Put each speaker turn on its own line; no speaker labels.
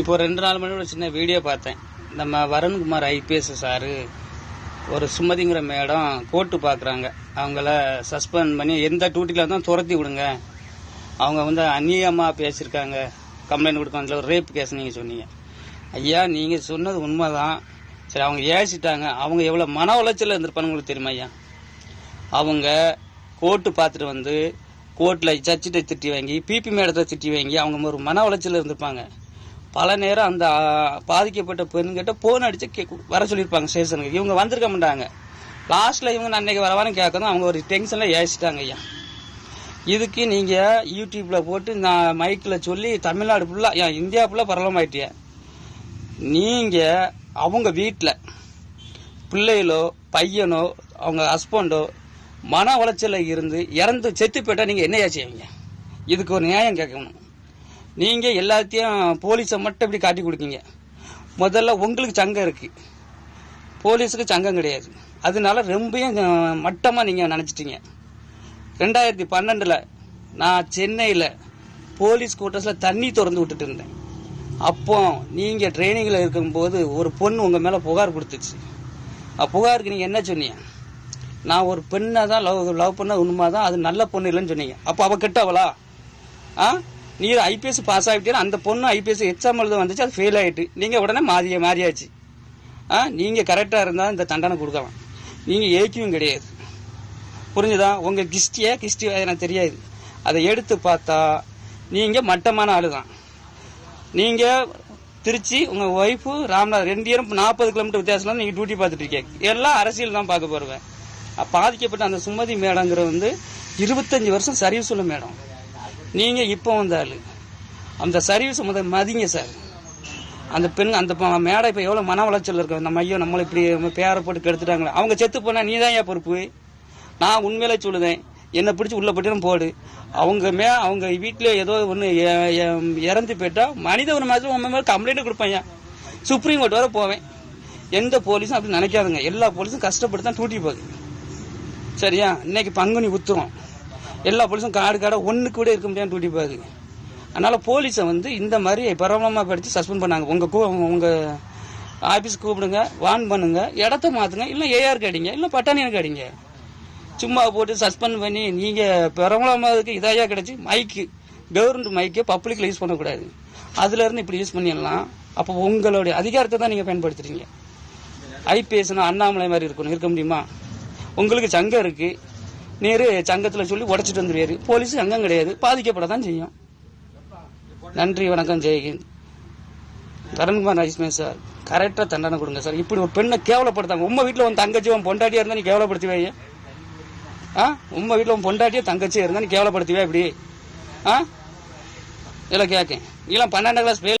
இப்போ ரெண்டு நாள் மணி ஒரு சின்ன வீடியோ பார்த்தேன். நம்ம வருண்குமார் ஐபிஎஸ் சாரு ஒரு சுமதிங்கிற மேடம் கோர்ட்டு பார்க்குறாங்க. அவங்கள சஸ்பெண்ட் பண்ணி எந்த டியூட்டியில் தான் துரத்தி விடுங்க. அவங்க வந்து அந்நியமாக பேசியிருக்காங்க. கம்ப்ளைண்ட் கொடுக்காங்களா ஒரு ரேப் கேஸ் நீங்கள் சொன்னீங்க. ஐயா நீங்கள் சொன்னது உண்மை தான் சரி அவங்க ஏசிட்டாங்க. அவங்க எவ்வளோ மன உளைச்சலில் இருந்திருப்பாங்க உங்களுக்கு தெரியுமா ஐயா? அவங்க கோர்ட்டு பார்த்துட்டு வந்து கோர்ட்டில் ஜட்ஜிட்ட திட்டி வாங்கி பிபி மேடத்தை திட்டி வாங்கி அவங்க ஒரு மன உளைச்சலில் இருந்திருப்பாங்க. பல நேரம் அந்த பாதிக்கப்பட்ட பெண்கிட்ட போன் அடிச்சு கே வர சொல்லியிருப்பாங்க ஸ்டேஷனுக்கு இவங்க வந்திருக்க மாட்டாங்க லாஸ்ட்ல இவங்க நான் அன்னைக்கு வரவான்னு கேட்கணும். அவங்க ஒரு டென்ஷன்ல ஏசிட்டாங்க ஐயா. இதுக்கு நீங்க யூடியூப்ல போட்டு நான் மைக்கில் சொல்லி தமிழ்நாடு ஃபுல்லா ஏன் இந்தியா ஃபுல்லா பரவலமாயிட்டிய? நீங்க அவங்க வீட்டில் பிள்ளைகளோ பையனோ அவங்க ஹஸ்பண்டோ மன உளைச்சலில் இருந்து இறந்து செத்து போயிட்டால் நீங்கள் என்ன செய்வீங்க? இதுக்கு ஒரு நியாயம் கேட்கணும். நீங்கள் எல்லாத்தையும் போலீஸை மட்டும் இப்படி காட்டி கொடுக்கீங்க. முதல்ல உங்களுக்கு சங்கம் இருக்குது போலீஸுக்கு சங்கம் கிடையாது. அதனால ரொம்பையும் மட்டமாக நீங்கள் நினச்சிட்டீங்க. ரெண்டாயிரத்தி பன்னெண்டில் நான் சென்னையில் போலீஸ் குவார்ட்டர்ஸ்ல தண்ணி திறந்து விட்டுட்டு இருந்தேன். அப்போ நீங்கள் ட்ரைனிங்கில் இருக்கும்போது ஒரு பொண்ணு உங்கள் மேலே புகார் கொடுத்துச்சு. புகாருக்கு நீங்கள் என்ன சொன்னீங்க? நான் ஒரு பெண்ணை தான் லவ் லவ் பண்ண உண்மை தான் அது நல்ல பொண்ணு இல்லைன்னு சொன்னீங்க. அப்போ அவள் கெட்டவளா? ஆ? நீர் ஐபிஎஸ் பாஸ் ஆகிட்டே அந்த பொண்ணு ஐபிஎஸ் எக்ஸாம் எழுத வந்துச்சு அது ஃபெயில் ஆயிட்டு. நீங்கள் உடனே மாறிய மாறியாச்சு. ஆ நீங்கள் கரெக்டாக இருந்தால் இந்த தண்டனை கொடுக்கலாம். நீங்கள் ஏக்கியும் கிடையாது. புரிஞ்சுதா? உங்கள் கிஸ்டியா கிஸ்டி எனக்கு தெரியாது. அதை எடுத்து பார்த்தா நீங்கள் மட்டமான ஆளு தான் நீங்கள் திருச்சி உங்கள் ஒய்ஃபு ராம்நாத் ரெண்டு இயரும் நாற்பது கிலோமீட்டர் வித்தியாசம் நீங்கள் டியூட்டி பார்த்துட்டு இருக்கீங்க. எல்லாம் அரசியல் தான் பார்க்க போகிறவன் பாதிக்கப்பட்ட அந்த சுமதி மேடங்கிற வந்து இருபத்தஞ்சி வருஷம் சர்வீஸ் உள்ள மேடம் நீங்கள் இப்போ வந்த அந்த சர்வீஸ் முதல் மதிங்க சார் அந்த பெண் அந்த ப- மேடை இப்போ எவ்வளோ மன உளைச்சல் இருக்கு நம்ம ஐயோ நம்மளை இப்படி பேரை போட்டு கெடுத்துட்டாங்களே. அவங்க செத்து போனால் நீ தான் ஏன் பொறுப்பு? நான் உண்மையிலே சொல்லுதேன். என்னை பிடிச்சி உள்ள போட்டு போடு. அவங்க மே அவங்க வீட்டில் ஏதோ ஒன்று இறந்து போயிட்டால் மனித ஒரு மாதிரி உண்மை மேலே கம்ப்ளைண்ட் கொடுப்பேன் சுப்ரீம் கோர்ட் வர போவேன். எந்த போலீஸும் அப்படி நினைக்காதுங்க. எல்லா போலீஸும் கஷ்டப்பட்டு தான் டூட்டி போகுது. சரியா? இன்னைக்கு பங்குனி உத்துறோம். எல்லா போலீஸும் காடு காடை ஒன்று கூட இருக்க முடியாதுன்னு டூட்டி போகுது அதனால் போலீஸை வந்து இந்த மாதிரி பிரபலமாக படித்து சஸ்பெண்ட் பண்ணாங்க. உங்கள் கூ உங்கள் ஆஃபீஸ் கூப்பிடுங்க வான் பண்ணுங்க இடத்த மாற்றுங்க இல்லை ஏஆர் அடிங்க இல்லை பட்டாணியனுக்கு அடிங்க. சும்மா போட்டு சஸ்பெண்ட் பண்ணி நீங்கள் பிரபலமானதுக்கு இதாயா கிடைச்சி மைக்கு கவர்மெண்ட் மைக்கை பப்ளிக்கில் யூஸ் பண்ணக்கூடாது. அதுலேருந்து இப்படி யூஸ் பண்ணிடலாம். அப்போ உங்களுடைய அதிகாரத்தை தான் நீங்கள் பயன்படுத்துகிறீங்க ஐபிஎஸ்னா அண்ணாமலை மாதிரி இருக்கணும் இருக்க முடியுமா? உங்களுக்கு சங்கம் இருக்குது நேரு சங்கத்துல சொல்லி உடைச்சிட்டு வந்துருவாரு. போலீஸ் சங்கம் கிடையாது. பாதிக்கப்பட தான் செய்யும். நன்றி வணக்கம் ஜெயஹிந்த் தரண்குமார் நைஸ்மே சார் கரெக்டா தண்டனை கொடுங்க சார். இப்படி ஒரு பெண்ணை கேவலப்படுத்தாங்க உங்க வீட்டுல உன் தங்கச்சி உன் பொண்டாட்டியா இருந்தா நீ கேவலப்படுத்துவே ஆ? உங்க வீட்டுல உன் பொண்டாட்டியா தங்கச்சியா இருந்தா நீ கேவலப்படுத்துவே இப்படி? ஆ? இல்லை கேட்கேன் நீலாம் பன்னெண்டாம் கிளாஸ்